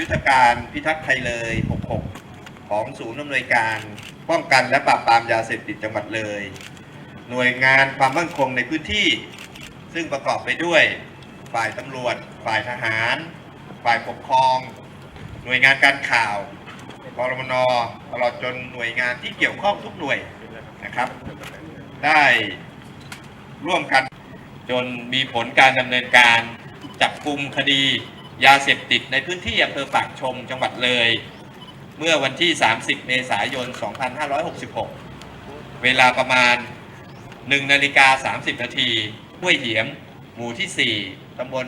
ยุทธการพิทักษ์ไทยเลย 66 ของศูนย์อำนวยการป้องกันและปราบปรามยาเสพติดจังหวัดเลย หน่วยงานความมั่นคงในพื้นที่ ซึ่งประกอบไปด้วยฝ่ายตำรวจ ฝ่ายทหาร ฝ่ายปกครอง หน่วยงานการข่าวกรมนตลอดจนหน่วยงานที่เกี่ยวข้องทุกหน่วยนะครับ ได้ร่วมกันจนมีผลการดำเนินการจับกลุ่มคดี ยาเสพติดในพื้นที่อำเภอปากชมจังหวัดเลย เมื่อวันที่ 30 เมษายน 2566 เวลาประมาณ 1 นาฬิกา 30 นาทีห้วยเหียม หมู่ที่ 4 ตำบล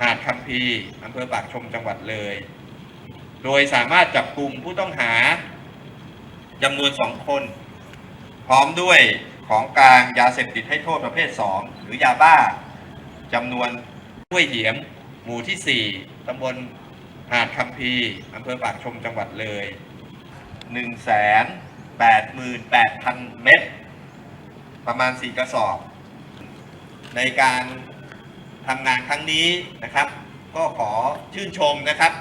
หาดคำพีอำเภอปากชมจังหวัดเลย โดยสามารถจับกลุ่มผู้ต้องหาจำนวนสองคน พร้อมด้วยของกลางยาเสพติดให้โทษประเภท 2 หรือยาบ้าจำนวนห้วยเหียม หมู่ที่ 4 ตำบลหาดคำพีอำเภอปากชมจังหวัดเลย 188,000 เม็ด ประมาณ 4 กระสอบ ในการทำงานครั้งนี้นะครับ ก็ขอชื่นชมนะครับ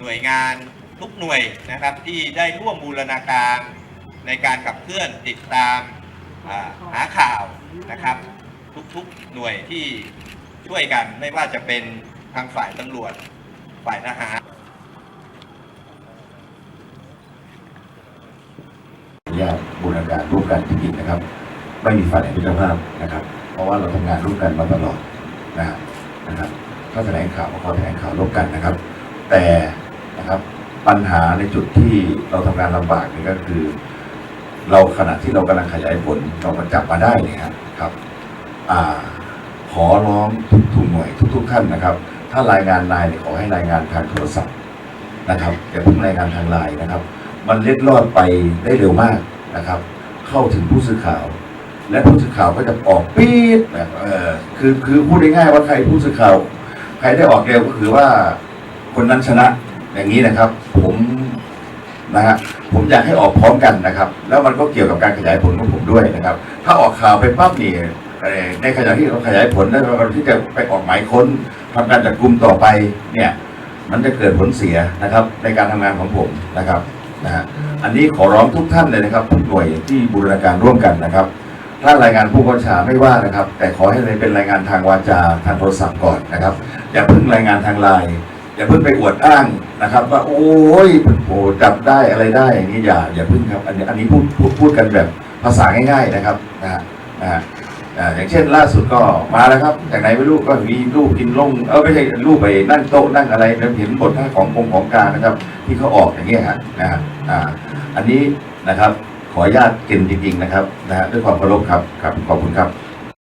หน่วยงานทุกหน่วยนะครับที่ได้ร่วมบูรณาการในการขับเคลื่อนติดตามหาข่าวนะครับ ทุกๆหน่วยที่ช่วยกันไม่ว่าจะเป็น ทางฝ่ายตำรวจ ฝ่ายทหารญาติบูรณาการร่วมกันจริงๆนะครับ ไม่มีฝ่ายไหนเป็นเจ้าภาพนะครับ เพราะว่าเราทำงานร่วมกันมาตลอดนะครับนะครับ ถ้าแถลงข่าวก็ขอแถลงข่าวร่วมกันนะครับ แต่นะครับปัญหาในจุดที่เราทำงานลำบากนี่ก็คือ เราขณะที่เรากำลังขยายผลเรามาจับมาได้เนี่ยครับ อ่าขอร้องทุกทุกหน่วยทุกๆท่านนะครับ ถ้ารายงานนายเนี่ยขอให้รายงานทางโทรศัพท์นะครับอย่าเพิ่งรายงานทางไลน์นะครับ มันเล็ดลอดไปได้เร็วมากนะครับ เข้าถึงผู้สื่อข่าว และผู้สื่อข่าวก็จะออกปี๊ดแบบเออคือคือพูดง่ายๆว่าใครผู้สื่อข่าว ใครได้ออกเร็วก็คือว่าคนนั้นชนะอย่างนี้นะครับ ผมนะฮะผมอยากให้ออกพร้อมกันนะครับ แล้วมันก็เกี่ยวกับการขยายผลของผมด้วยนะครับ ถ้าออกข่าวไปปั๊บนี่ในขณะที่เราขยายผลแล้วเราที่จะไปออกหมายค้น ทำการจับกลุ่มต่อไปเนี่ยมันจะเกิดผลเสียนะครับ ในการทำงานของผมนะครับนะฮะอันนี้ขอร้องทุกท่านเลยนะครับทุกหน่วยที่บูรณาการร่วมกันนะครับ ถ้ารายงานผู้บัญชาไม่ว่านะครับ แต่ขอให้เป็นรายงานทางวาจาทางโทรศัพท์ก่อนนะครับ อย่าเพิ่งรายงานทางไลน์อย่าเพิ่งไปอวดอ้างนะครับ ว่าโอ้ยโอ้จับได้อะไรได้อย่างนี้อย่าอย่าเพิ่งครับ อันนี้อันนี้พูดพูดพูดกันแบบภาษาง่าย ๆนะครับนะฮะนะฮะ อย่างเช่นล่าสุดก็มาแล้วครับจากไหนไม่รู้ก็มีรูปกินลงเออไม่ใช่รูปไปนั่งโต๊ะนั่งอะไรแล้วเห็นบทท่าของกรมของกลารนะครับ ที่เขาออกอย่างเงี้ยฮะนะฮะอ่าอันนี้นะครับขออนุญาตเกินจริงๆนะครับนะฮะด้วยความเคารพครับครับขอบคุณครับ